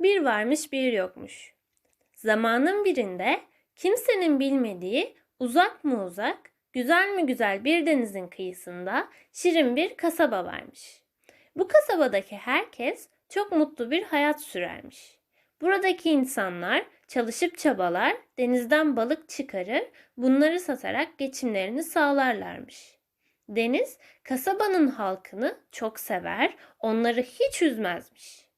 Bir varmış bir yokmuş. Zamanın birinde kimsenin bilmediği uzak mı uzak, güzel mi güzel bir denizin kıyısında şirin bir kasaba varmış. Bu kasabadaki herkes çok mutlu bir hayat sürermiş. Buradaki insanlar çalışıp çabalar, denizden balık çıkarır, bunları satarak geçimlerini sağlarlarmış. Deniz kasabanın halkını çok sever, onları hiç üzmezmiş.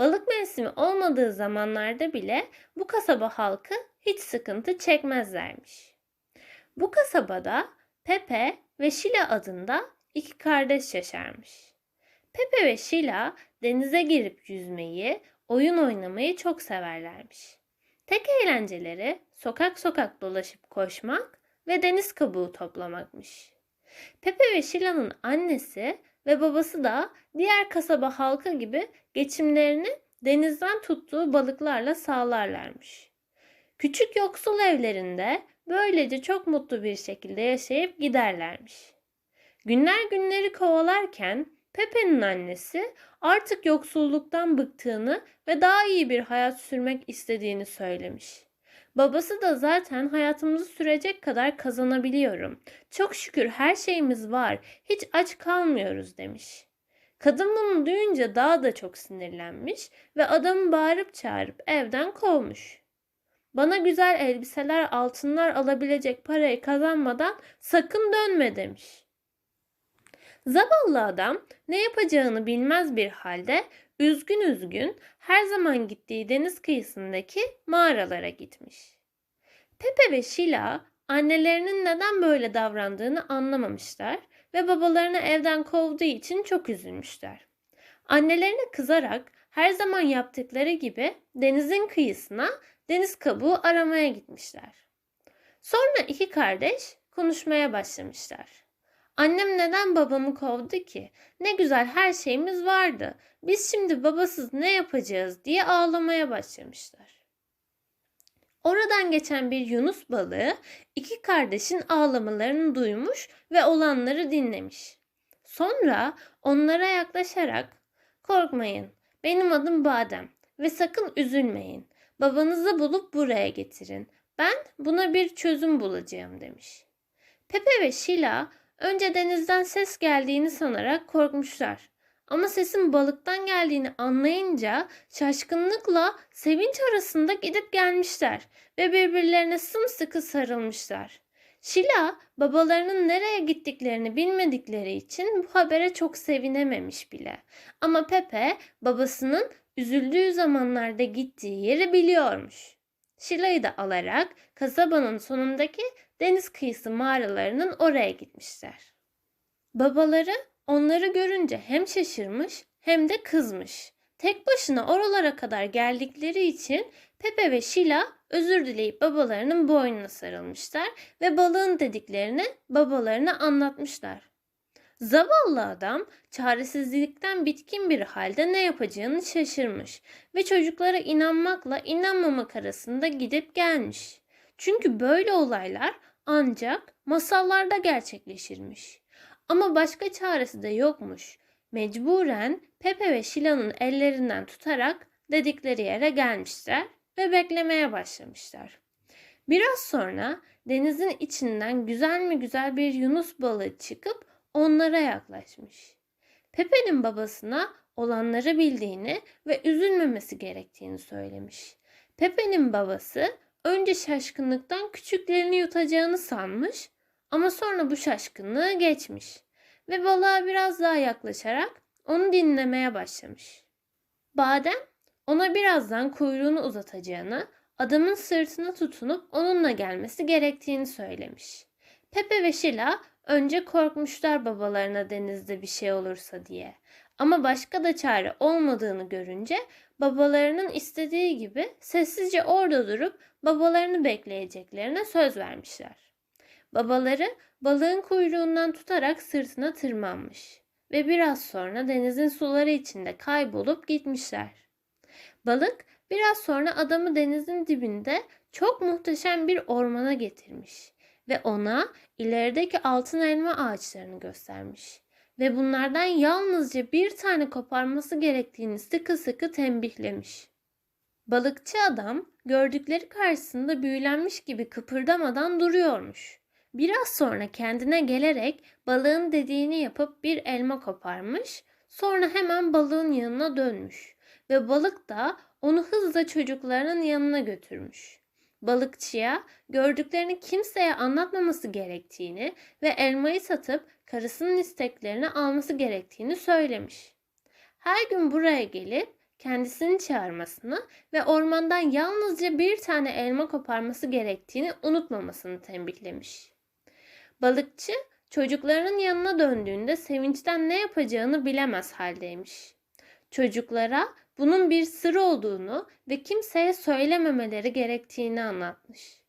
Balık mevsimi olmadığı zamanlarda bile bu kasaba halkı hiç sıkıntı çekmezlermiş. Bu kasabada Pepe ve Şila adında iki kardeş yaşarmış. Pepe ve Şila denize girip yüzmeyi, oyun oynamayı çok severlermiş. Tek eğlenceleri sokak sokak dolaşıp koşmak ve deniz kabuğu toplamakmış. Pepe ve Şila'nın annesi ve babası da diğer kasaba halkı gibi geçimlerini denizden tuttuğu balıklarla sağlarlarmış. Küçük yoksul evlerinde böylece çok mutlu bir şekilde yaşayıp giderlermiş. Günler günleri kovalarken Pepe'nin annesi artık yoksulluktan bıktığını ve daha iyi bir hayat sürmek istediğini söylemiş. Babası da zaten hayatımızı sürecek kadar kazanabiliyorum. Çok şükür her şeyimiz var. Hiç aç kalmıyoruz demiş. Kadın bunu duyunca daha da çok sinirlenmiş ve adamı bağırıp çağırıp evden kovmuş. Bana güzel elbiseler, altınlar alabilecek parayı kazanmadan sakın dönme demiş. Zavallı adam ne yapacağını bilmez bir halde üzgün üzgün her zaman gittiği deniz kıyısındaki mağaralara gitmiş. Pepe ve Şila annelerinin neden böyle davrandığını anlamamışlar ve babalarını evden kovduğu için çok üzülmüşler. Annelerine kızarak her zaman yaptıkları gibi denizin kıyısına deniz kabuğu aramaya gitmişler. Sonra iki kardeş konuşmaya başlamışlar. Annem neden babamı kovdu ki? Ne güzel her şeyimiz vardı. Biz şimdi babasız ne yapacağız diye ağlamaya başlamışlar. Oradan geçen bir yunus balığı iki kardeşin ağlamalarını duymuş ve olanları dinlemiş. Sonra onlara yaklaşarak korkmayın benim adım Badem ve sakın üzülmeyin. Babanızı bulup buraya getirin. Ben buna bir çözüm bulacağım demiş. Pepe ve Şila önce denizden ses geldiğini sanarak korkmuşlar. Ama sesin balıktan geldiğini anlayınca şaşkınlıkla sevinç arasında gidip gelmişler ve birbirlerine sımsıkı sarılmışlar. Şila babalarının nereye gittiklerini bilmedikleri için bu habere çok sevinememiş bile. Ama Pepe babasının üzüldüğü zamanlarda gittiği yeri biliyormuş. Şila'yı da alarak kasabanın sonundaki deniz kıyısı mağaralarının oraya gitmişler. Babaları onları görünce hem şaşırmış hem de kızmış. Tek başına oralara kadar geldikleri için Pepe ve Şila özür dileyip babalarının boynuna sarılmışlar ve balığın dediklerini babalarına anlatmışlar. Zavallı adam çaresizlikten bitkin bir halde ne yapacağını şaşırmış ve çocuklara inanmakla inanmamak arasında gidip gelmiş. Çünkü böyle olaylar ancak masallarda gerçekleşirmiş. Ama başka çaresi de yokmuş. Mecburen Pepe ve Şila'nın ellerinden tutarak dedikleri yere gelmişler ve beklemeye başlamışlar. Biraz sonra denizin içinden güzel mi güzel bir yunus balığı çıkıp onlara yaklaşmış. Pepe'nin babasına olanları bildiğini ve üzülmemesi gerektiğini söylemiş. Pepe'nin babası önce şaşkınlıktan küçüklerini yutacağını sanmış ama sonra bu şaşkınlığı geçmiş ve balığa biraz daha yaklaşarak onu dinlemeye başlamış. Badem ona birazdan kuyruğunu uzatacağını, adamın sırtına tutunup onunla gelmesi gerektiğini söylemiş. Pepe ve Şila önce korkmuşlar babalarına denizde bir şey olursa diye. Ama başka da çare olmadığını görünce babalarının istediği gibi sessizce orada durup babalarını bekleyeceklerine söz vermişler. Babaları balığın kuyruğundan tutarak sırtına tırmanmış ve biraz sonra denizin suları içinde kaybolup gitmişler. Balık biraz sonra adamı denizin dibinde çok muhteşem bir ormana getirmiş ve ona ilerideki altın elma ağaçlarını göstermiş ve bunlardan yalnızca bir tane koparması gerektiğini sıkı sıkı tembihlemiş. Balıkçı adam gördükleri karşısında büyülenmiş gibi kıpırdamadan duruyormuş. Biraz sonra kendine gelerek balığın dediğini yapıp bir elma koparmış. Sonra hemen balığın yanına dönmüş ve balık da onu hızla çocuklarının yanına götürmüş. Balıkçıya gördüklerini kimseye anlatmaması gerektiğini ve elmayı satıp karısının isteklerini alması gerektiğini söylemiş. Her gün buraya gelip kendisini çağırmasını ve ormandan yalnızca bir tane elma koparması gerektiğini unutmamasını tembihlemiş. Balıkçı çocuklarının yanına döndüğünde sevinçten ne yapacağını bilemez haldeymiş. Çocuklara bunun bir sır olduğunu ve kimseye söylememeleri gerektiğini anlatmış.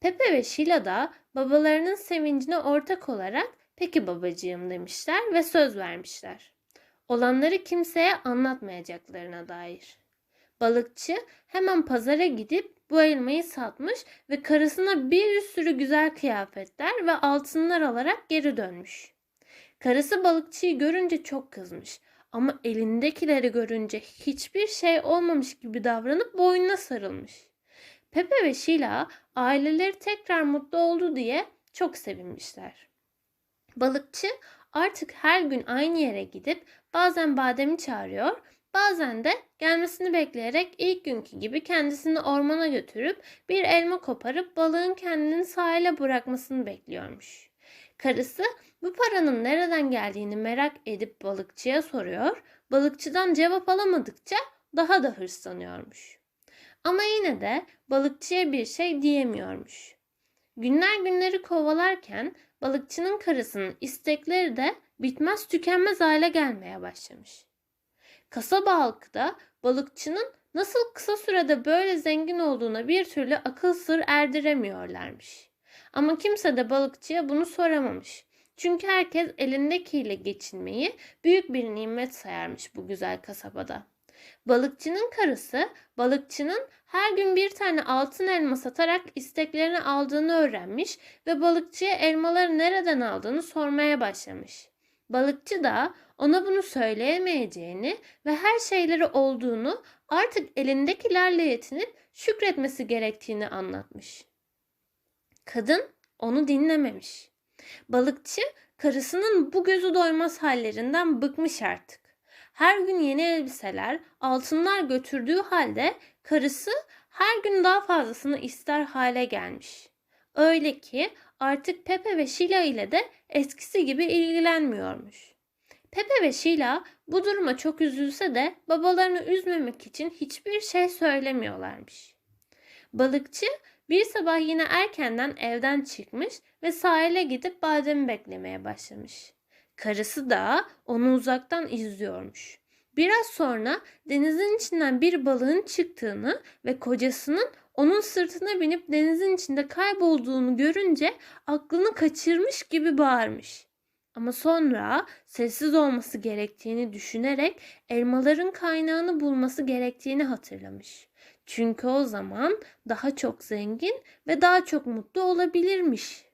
Pepe ve Şila da babalarının sevincine ortak olarak peki babacığım demişler ve söz vermişler. Olanları kimseye anlatmayacaklarına dair. Balıkçı hemen pazara gidip bu elmayı satmış ve karısına bir sürü güzel kıyafetler ve altınlar alarak geri dönmüş. Karısı balıkçıyı görünce çok kızmış ama elindekileri görünce hiçbir şey olmamış gibi davranıp boynuna sarılmış. Pepe ve Sheila aileleri tekrar mutlu oldu diye çok sevinmişler. Balıkçı artık her gün aynı yere gidip bazen bademi çağırıyor, bazen de gelmesini bekleyerek ilk günkü gibi kendisini ormana götürüp bir elma koparıp balığın kendini sahile bırakmasını bekliyormuş. Karısı bu paranın nereden geldiğini merak edip balıkçıya soruyor. Balıkçıdan cevap alamadıkça daha da hırslanıyormuş. Ama yine de balıkçıya bir şey diyemiyormuş. Günler günleri kovalarken balıkçının karısının istekleri de bitmez tükenmez hale gelmeye başlamış. Kasaba halkı da balıkçının nasıl kısa sürede böyle zengin olduğuna bir türlü akıl sır erdiremiyorlarmış. Ama kimse de balıkçıya bunu soramamış. Çünkü herkes elindekiyle geçinmeyi büyük bir nimet sayarmış bu güzel kasabada. Balıkçının karısı balıkçının her gün bir tane altın elma satarak isteklerini aldığını öğrenmiş ve balıkçıya elmaları nereden aldığını sormaya başlamış. Balıkçı da ona bunu söyleyemeyeceğini ve her şeyleri olduğunu artık elindekilerle yetinip şükretmesi gerektiğini anlatmış. Kadın onu dinlememiş. Balıkçı karısının bu gözü doymaz hallerinden bıkmış artık. Her gün yeni elbiseler, altınlar götürdüğü halde karısı her gün daha fazlasını ister hale gelmiş. Öyle ki artık Pepe ve Sheila ile de eskisi gibi ilgilenmiyormuş. Pepe ve Sheila bu duruma çok üzülse de babalarını üzmemek için hiçbir şey söylemiyorlarmış. Balıkçı bir sabah yine erkenden evden çıkmış ve sahile gidip bademi beklemeye başlamış. Karısı da onu uzaktan izliyormuş. Biraz sonra denizin içinden bir balığın çıktığını ve kocasının onun sırtına binip denizin içinde kaybolduğunu görünce aklını kaçırmış gibi bağırmış. Ama sonra sessiz olması gerektiğini düşünerek elmaların kaynağını bulması gerektiğini hatırlamış. Çünkü o zaman daha çok zengin ve daha çok mutlu olabilirmiş.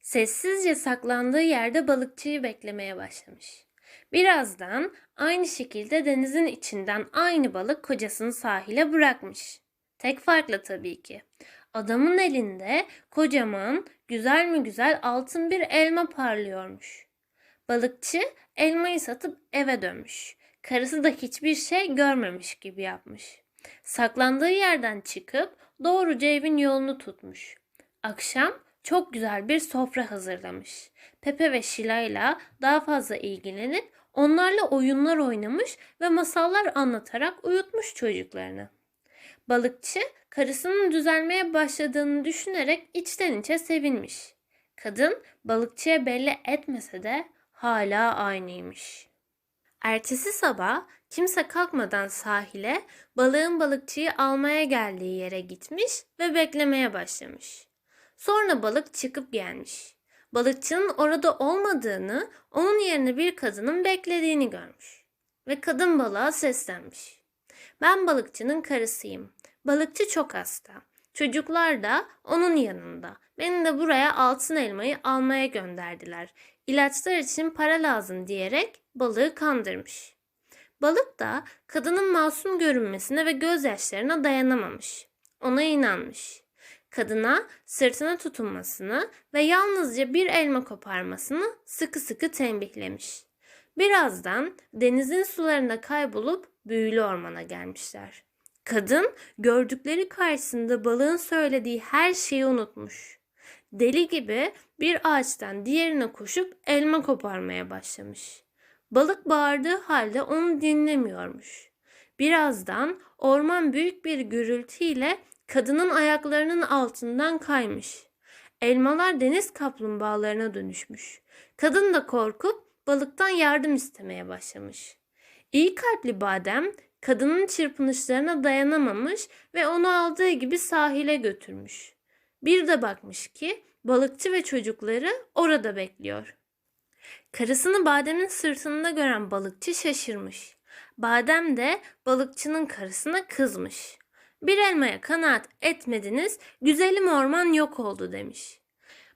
Sessizce saklandığı yerde balıkçıyı beklemeye başlamış. Birazdan aynı şekilde denizin içinden aynı balık kocasını sahile bırakmış. Tek farklı tabii ki. Adamın elinde kocaman, güzel mi güzel altın bir elma parlıyormuş. Balıkçı elmayı satıp eve dönmüş. Karısı da hiçbir şey görmemiş gibi yapmış. Saklandığı yerden çıkıp doğruca evin yolunu tutmuş. Akşam çok güzel bir sofra hazırlamış. Pepe ve Şila ile daha fazla ilgilenip onlarla oyunlar oynamış ve masallar anlatarak uyutmuş çocuklarını. Balıkçı karısının düzelmeye başladığını düşünerek içten içe sevinmiş. Kadın balıkçıya belli etmese de hala aynıymış. Ertesi sabah kimse kalkmadan sahile balığın balıkçıyı almaya geldiği yere gitmiş ve beklemeye başlamış. Sonra balık çıkıp gelmiş. Balıkçının orada olmadığını, onun yerine bir kadının beklediğini görmüş. Ve kadın balığa seslenmiş. Ben balıkçının karısıyım. Balıkçı çok hasta. Çocuklar da onun yanında. Beni de buraya altın elmayı almaya gönderdiler. İlaçlar için para lazım diyerek balığı kandırmış. Balık da kadının masum görünmesine ve gözyaşlarına dayanamamış. Ona inanmış. Kadına sırtına tutunmasını ve yalnızca bir elma koparmasını sıkı sıkı tembihlemiş. Birazdan denizin sularında kaybolup büyülü ormana gelmişler. Kadın gördükleri karşısında balığın söylediği her şeyi unutmuş. Deli gibi bir ağaçtan diğerine koşup elma koparmaya başlamış. Balık bağırdığı halde onu dinlemiyormuş. Birazdan orman büyük bir gürültüyle kadının ayaklarının altından kaymış. Elmalar deniz kaplumbağalarına dönüşmüş. Kadın da korkup balıktan yardım istemeye başlamış. İyi kalpli badem kadının çırpınışlarına dayanamamış ve onu aldığı gibi sahile götürmüş. Bir de bakmış ki balıkçı ve çocukları orada bekliyor. Karısını bademin sırtında gören balıkçı şaşırmış. Badem de balıkçının karısına kızmış. Bir elmaya kanaat etmediniz, güzelim orman yok oldu demiş.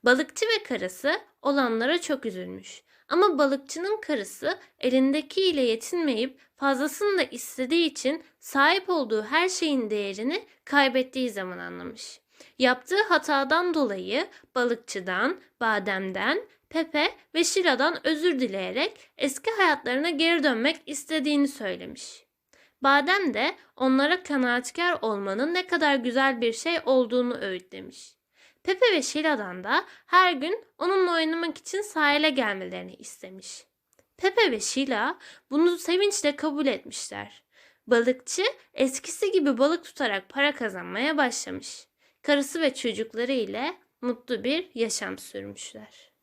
Balıkçı ve karısı olanlara çok üzülmüş. Ama balıkçının karısı elindekiyle yetinmeyip fazlasını da istediği için sahip olduğu her şeyin değerini kaybettiği zaman anlamış. Yaptığı hatadan dolayı balıkçıdan, bademden, Pepe ve Şila'dan özür dileyerek eski hayatlarına geri dönmek istediğini söylemiş. Badem de onlara kanaatkar olmanın ne kadar güzel bir şey olduğunu öğütlemiş. Pepe ve Şila'dan da her gün onunla oynamak için sahile gelmelerini istemiş. Pepe ve Şila bunu sevinçle kabul etmişler. Balıkçı eskisi gibi balık tutarak para kazanmaya başlamış. Karısı ve çocukları ile mutlu bir yaşam sürmüşler.